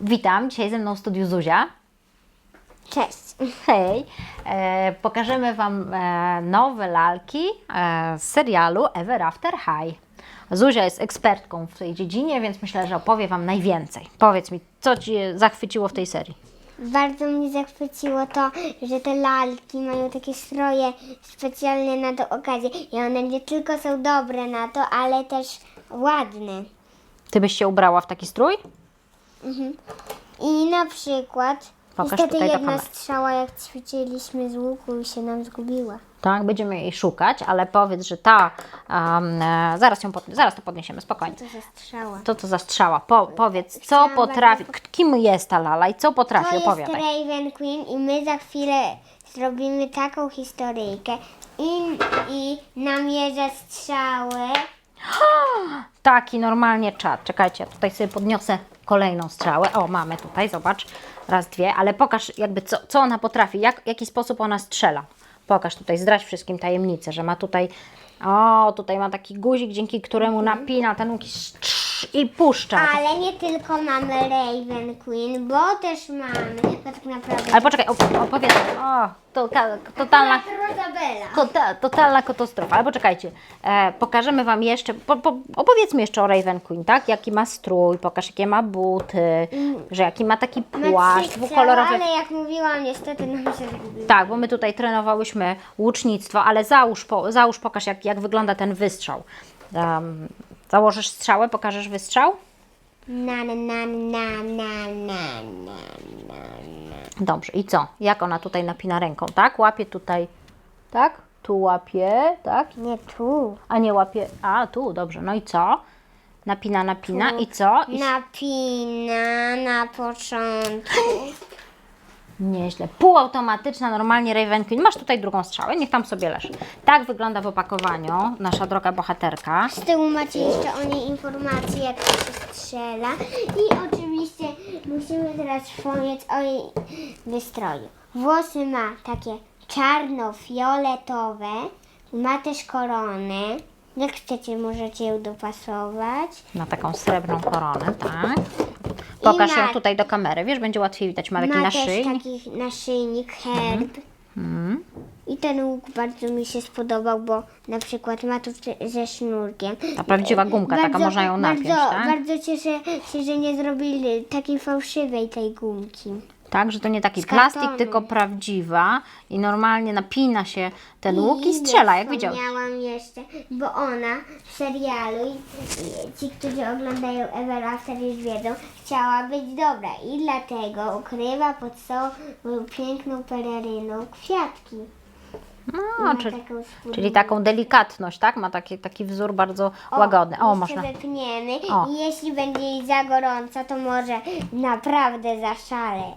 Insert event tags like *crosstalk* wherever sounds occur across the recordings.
Witam, dzisiaj ze mną w studiu Zuzia. Cześć. Hej, e, pokażemy Wam e, nowe lalki e, z serialu Ever After High. Zuzia jest ekspertką w tej dziedzinie, więc myślę, że opowie Wam najwięcej. Powiedz mi, co Ci zachwyciło w tej serii? Bardzo mnie zachwyciło to, że te lalki mają takie stroje specjalne na tą okazję i one nie tylko są dobre na to, ale też ładne. Ty byś się ubrała w taki strój? I na przykład Pokaż niestety tutaj do jedna kamery. strzała jak ćwiczyliśmy z łuku i się nam zgubiła. Tak, będziemy jej szukać, ale powiedz, że ta, e, zaraz, ją pod, zaraz to podniesiemy, spokojnie. To za strzała. To co za strzała? Po, powiedz, co Chciałam potrafi, bardzo kim jest ta lala i co potrafi, To jest opowiadaj. Raven Queen i my za chwilę zrobimy taką historyjkę i, i namierza strzały. *gasps* Taki normalnie czat. Czekajcie, tutaj sobie podniosę kolejną strzałę. O, mamy tutaj, zobacz. Raz, dwie, ale pokaż jakby co, co ona potrafi, jak, w jaki sposób ona strzela. Pokaż tutaj, zdradź wszystkim tajemnicę, że ma tutaj, o, tutaj ma taki guzik, dzięki któremu napina ten łuk i puszcza. Ale nie tylko mamy Raven Queen, bo też mamy, bo tak naprawdę... Ale poczekaj, op- opowiedz. O, to, ka- totalna. Tota, totalna katastrofa. Ale poczekajcie, e, pokażemy Wam jeszcze, po, po, opowiedzmy jeszcze o Raven Queen, tak? Jaki ma strój, pokaż jakie ma buty, że jaki ma taki płaszcz dwukolorowy. ale jak mówiłam, niestety nam się. Tak, bo my tutaj trenowałyśmy łucznictwo, ale załóż, po, załóż pokaż jak, jak wygląda ten wystrzał. Um, założysz strzałę, pokażesz wystrzał? Na, na, na, na, na, na, na, na. Dobrze, i co? Jak ona tutaj napina ręką, tak? Łapie tutaj, tak? Tu łapie, tak? Nie tu. A nie łapie. A, tu, dobrze. No i co? Napina, napina i co? I... Napina na początku. Nieźle. Półautomatyczna, normalnie Raven Queen. Masz tutaj drugą strzałę, niech tam sobie leży. Tak wygląda w opakowaniu nasza droga bohaterka. Z tyłu macie jeszcze o niej informacje, jak to się strzela. I oczywiście musimy teraz wspomnieć o jej wystroju. Włosy ma takie czarno-fioletowe. Ma też koronę. Jak chcecie, możecie ją dopasować. Na taką srebrną koronę, tak? Pokaż ma- ją tutaj do kamery, wiesz, będzie łatwiej widać. Ma taki ma też naszyjnik. taki naszyjnik, herb. Mhm. I ten łuk bardzo mi się spodobał, bo na przykład ma tu te- ze sznurkiem. Ta prawdziwa gumka, taka można ją napiąć, bardzo, tak? Bardzo cieszę się, że nie zrobili takiej fałszywej tej gumki. Tak, że to nie taki Z plastik, kartonu. tylko prawdziwa i normalnie napina się ten łuk i strzela, jak widziałeś. Wspomniałam jeszcze, bo ona w serialu, i, i ci, którzy oglądają Ever After już wiedzą, chciała być dobra i dlatego ukrywa pod sobą piękną peleryną kwiatki. No, Ma czyli, taką czyli taką delikatność, tak? Ma taki, taki wzór bardzo łagodny. O, jeszcze można. wypniemy O. i jeśli będzie jej za gorąco, to może naprawdę zaszaleć.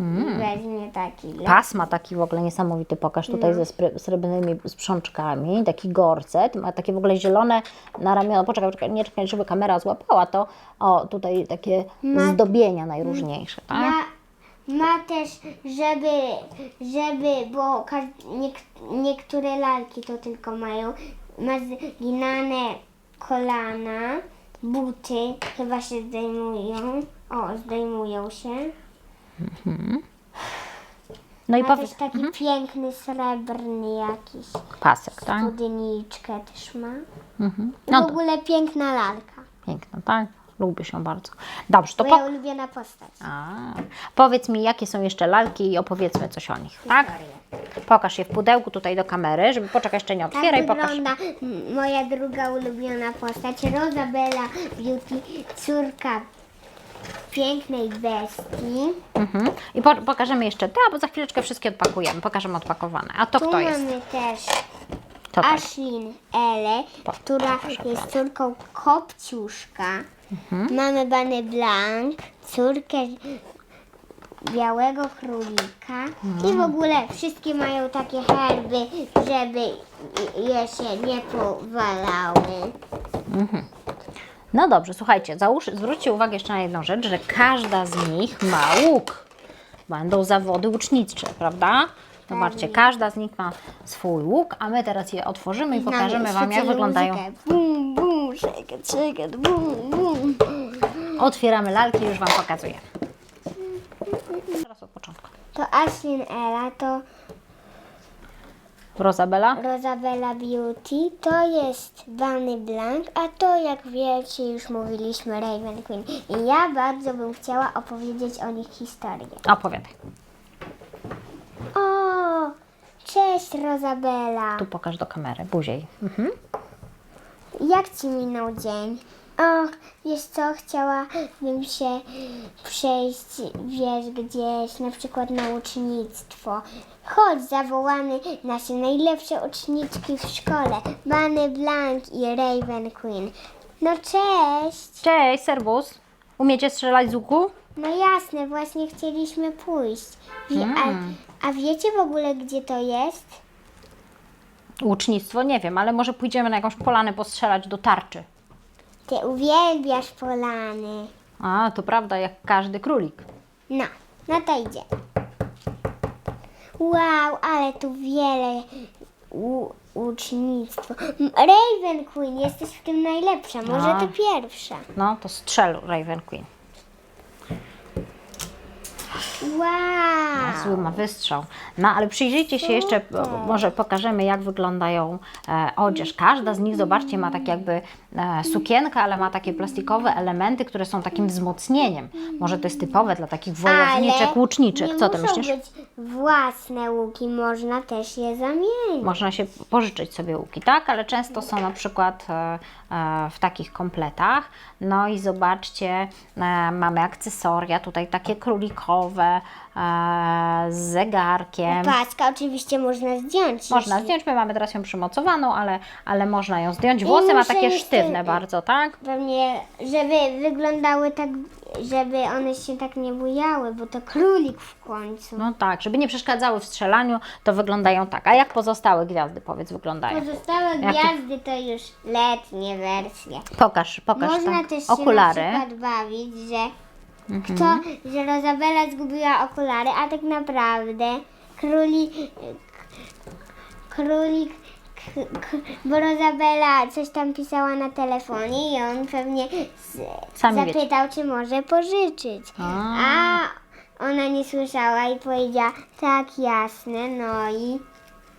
Mm. Weźmie taki. Pas ma taki w ogóle niesamowity, pokaż No. tutaj ze spry- srebrnymi sprzączkami, taki gorset, ma takie w ogóle zielone na ramiona, poczekaj, poczekaj, nie czekaj, żeby kamera złapała to, o, tutaj takie zdobienia najróżniejsze, tak? Ma, ma też, żeby, żeby, bo każ- niek- niektóre lalki to tylko mają, ma zginane kolana, buty chyba się zdejmują. O, zdejmują się. No i Ma powiedz, też taki piękny, srebrny jakiś. pasek, tak? Spódniczkę też ma. Mhm. W No to ogóle piękna lalka. piękno, tak? Lubię się bardzo. Dobrze, to po... Moja ulubiona postać. A, powiedz mi, jakie są jeszcze lalki i opowiedzmy coś o nich, tak? Pokaż je w pudełku tutaj do kamery, żeby poczekaj, jeszcze nie Tak otwieraj, pokaż. wygląda m, moja druga ulubiona postać, Rosabella Beauty, córka pięknej bestii. Mhm. I po, pokażemy jeszcze te, bo za chwileczkę wszystkie odpakujemy. Pokażemy odpakowane. A to Tu kto jest? mamy też To tak. Ashlyn Elle, która jest córką Kopciuszka. Mhm. Mamy Bunny Blanc, córkę białego królika i w ogóle wszystkie mają takie herby, żeby je się nie powalały. No dobrze, słuchajcie, załóż, zwróćcie uwagę jeszcze na jedną rzecz, że każda z nich ma łuk. Będą zawody łucznicze, prawda? Zobaczcie, każda z nich ma swój łuk, a my teraz je otworzymy i pokażemy Wam, jak wyglądają. Bum, bum, shake it, bum, bum. Otwieramy lalki, już Wam pokazuję. Teraz od początku. To Ashlyn Ella, to Rosabella? Rosabella Beauty, to jest Bunny Blank, a to jak wiecie już mówiliśmy Raven Queen. I ja bardzo bym chciała opowiedzieć o nich historię. Opowiadaj. O, cześć Rosabella. Tu pokaż do kamery, buziej. Mhm. Jak ci minął dzień? Och, wiesz co, chciałabym się przejść, wiesz, gdzieś, na przykład na ucznictwo. Chodź, zawołamy nasze najlepsze uczniczki w szkole, Bunny Blank i Raven Queen. No cześć! Cześć, serwus. Umiecie strzelać z łuku? No jasne, właśnie chcieliśmy pójść. Wie, Mm. a, a wiecie w ogóle, gdzie to jest? Łucznictwo, nie wiem, ale może pójdziemy na jakąś polanę postrzelać do tarczy. Ty uwielbiasz polany. A, to prawda, jak każdy królik. No, no to idzie. Wow, ale tu wiele u, ucznictwa. M- Raven Queen, jesteś w tym najlepsza. Może A. ty pierwsza. No, to strzel Raven Queen. Wow. Zły ma wystrzał. No, ale przyjrzyjcie się jeszcze, może pokażemy, jak wyglądają e, odzież. Każda z nich, zobaczcie, ma tak jakby e, sukienkę, ale ma takie plastikowe elementy, które są takim wzmocnieniem. Może to jest typowe dla takich wojowniczek, łuczniczek. Co ty muszą myślisz? być własne łuki, można też je zamienić. Można się pożyczyć sobie łuki, tak? Ale często są na przykład e, e, w takich kompletach. No i zobaczcie, e, mamy akcesoria tutaj takie królikowe z zegarkiem. Paska oczywiście można zdjąć. Można jeśli- zdjąć, my mamy teraz ją przymocowaną, ale, ale można ją zdjąć. Włosy ma muszę takie jeszcze- sztywne bardzo, tak? Pewnie, żeby wyglądały tak, żeby one się tak nie bujały, bo to królik w końcu. No tak, żeby nie przeszkadzały w strzelaniu, to wyglądają tak. A jak pozostałe gwiazdy, powiedz, wyglądają? Pozostałe Jakie? gwiazdy to już letnie wersje. Pokaż, pokaż Można tak. też się Okulary. Na przykład bawić, że kto, że Rozabela zgubiła okulary, a tak naprawdę królik, królik, bo Rozabela coś tam pisała na telefonie i on pewnie z, Sami wiecie. zapytał, czy może pożyczyć. A. A ona nie słyszała i powiedziała, tak jasne, no i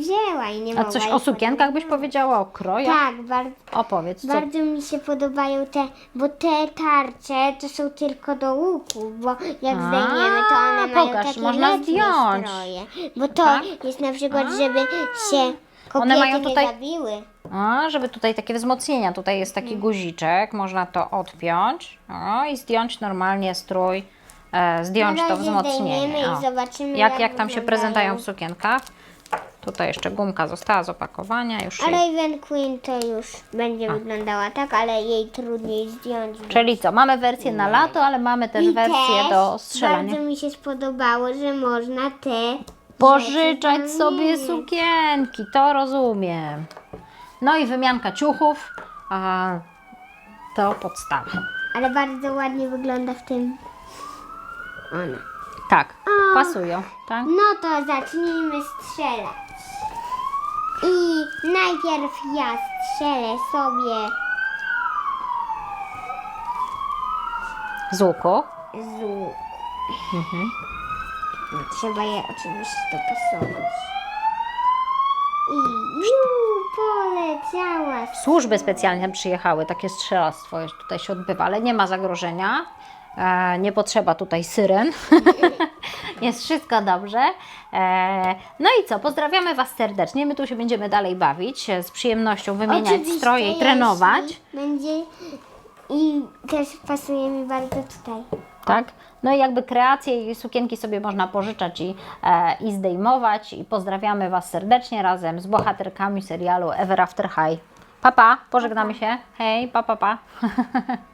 wzięła i nie A mogła coś o sukienkach byś powiedziała, o krojach? Tak, bardzo. Opowiedz, co? Bardzo mi się podobają te, bo te tarcze to są tylko do łuku, bo jak A, zdejmiemy, to one mają pokaż, takie można letnie zdjąć. stroje. Bo to Tak? jest na przykład, żeby się kobiety One mają tutaj- nie zabiły. A, żeby tutaj takie wzmocnienia. Tutaj jest taki Mm. guziczek, można to odpiąć o, i zdjąć normalnie strój, e, zdjąć Na to razie wzmocnienie. zdejmiemy i O. zobaczymy, jak, jak jak tam się wyglądają. prezentują w sukienkach. Tutaj jeszcze gumka została z opakowania. Już A jej... Raven Queen to już będzie wyglądała tak, ale jej trudniej zdjąć. Czyli co, mamy wersję na lato, ale mamy też I wersję też do strzelania. Bardzo mi się spodobało, że można te Pożyczać sobie sukienki, to rozumiem. No i wymianka ciuchów, a to podstawa. Ale bardzo ładnie wygląda w tym ona. Tak, pasują, tak? No to zacznijmy strzelać. I najpierw ja strzelę sobie Z łuku. z łuku. No, trzeba je oczywiście dopasować. I ju, poleciała. Służby specjalne przyjechały, takie strzelactwo tutaj się odbywa, ale nie ma zagrożenia. E, nie potrzeba tutaj syren. *laughs* Jest wszystko dobrze. E, no i co? Pozdrawiamy Was serdecznie. My tu się będziemy dalej bawić, e, z przyjemnością wymieniać Oczywiście, stroje i trenować. Będzie i też pasuje mi bardzo tutaj. Tak? No i jakby kreacje i sukienki sobie można pożyczać i, e, i zdejmować. I pozdrawiamy Was serdecznie razem z bohaterkami serialu Ever After High. Papa, pa, pożegnamy się. Hej, pa, pa, pa. *laughs*